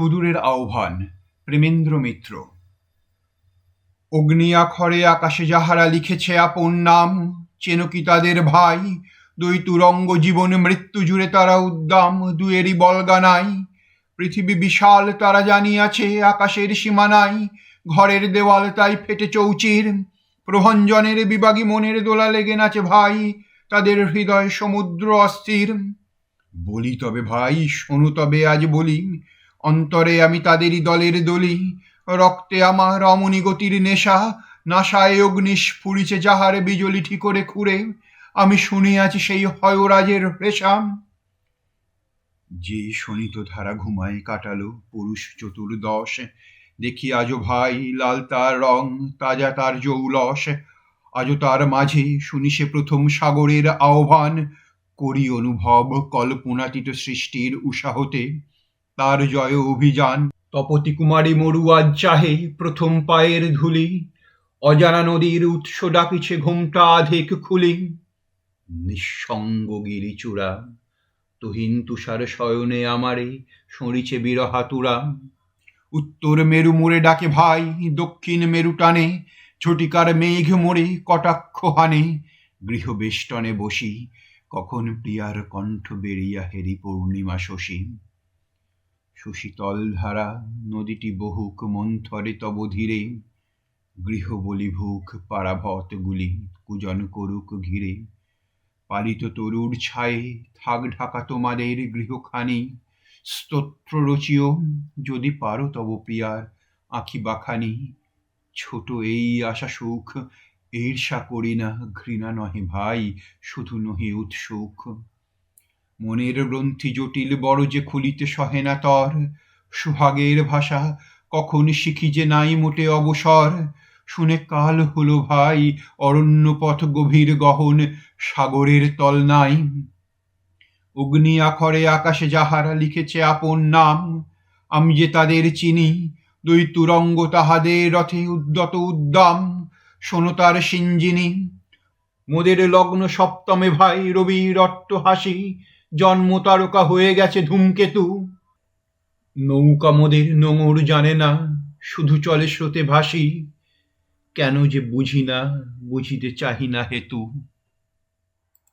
সুদূরের আহ্বান, প্রেমেন্দ্র মিত্র। অগ্নিয়াখরে আকাশে যাহারা লিখেছে আপন নাম, চেন কি তাদের ভাই? দুই তুরঙ্গ জীবন মৃত্যু জুড়ে তারা উদ্দাম, দুয়েরই বলগা নাই। পৃথিবী বিশাল, তারা জানিয়াছে আকাশের সীমা নাই। ঘরের দেওয়াল তাই ফেটে চৌচির। প্রভঞ্জনের বিবাগী মনের দোলা লেগে নাচে ভাই, তাদের হৃদয় সমুদ্র অস্থির। বলি তবে ভাই, শোনো তবে আজ বলি অন্তরে আমি তাদেরই দলের দলি। রক্তে আমার রমণী গতির নেশা, নাশায় অগ্নি স্ফুরিছে যাহার বিজলি ঠিকরে খুঁড়ে। আমি শুনিয়াছি সেই হয়রাজের রেশাম। যে শনিত ধারা ঘুমায় কাটালো পুরুষ চতুর্দশ। দেখি আজও ভাই লাল তার রং, তাজা তার জৌলস। আজও তার মাঝে শুনি সে প্রথম সাগরের আহ্বান। করি অনুভব কল্পনাতীত সৃষ্টির উৎসাহতে তার জয় অভিযান। তপতি কুমারী মরুয়াজ চাহে প্রথম পায়ের ধুলি। অজানা নদীর উৎস ডাকিছে ঘুমটা আধেক খুলি। নিঃসঙ্গ গিরিচূড়া, তুহিন তুষার শয়নে আমারে সরিছে বিরহাতুরা উত্তর মেরু মোড়ে ডাকে ভাই, দক্ষিণ মেরু টানে। ঝটিকার মেঘ মোড়ে কটাক্ষ হানে। গৃহবেষ্টনে বসি, কখন প্রিয়ার কণ্ঠ বেরিয়া হেরি পূর্ণিমা শশী। সুশীতল ধারা, নদীটি বহুক মন্থরে তব ধীরে গৃহ বলিভুক পারাভতগুলি কুজন করুক ঘিরে। পালিত তরুর ছায়ে থাক ঢাকা তোমাদের গৃহখানি স্তোত্র রচিও যদি পারো তব প্রিয়ার আঁখি বাখানি। ছোট এই আশা সুখ, ঈর্ষা করি না, ঘৃণা নহে ভাই, শুধু নহে উৎসুক মনের গ্রন্থি জটিল বড় যে খুলিতে সহে না তর। সুহাগের ভাষা কখন শিখি যে নাই মোটে অবসর। শুনে কাল হলো ভাই অরণ্য পথ গভীর গহন, সাগরের তল নাই। অগ্নি আখরে আকাশে যাহারা লিখেছে আপন নাম, আমি যে তাদের চিনি, দুই তুরঙ্গ তাহাদের রথে উদ্যত উদ্দাম, শোনো তার সিঞ্জিনী। মোদের লগ্ন সপ্তমে ভাই রবির অট্ট হাসি জন্ম তারকা হয়ে গেছে ধূমকেতু। নৌকা মোদের নোঙর জানে না, শুধু চলে স্রোতে ভাসি। কেন যে বুঝি না, বুঝিতে চাহি না হেতু।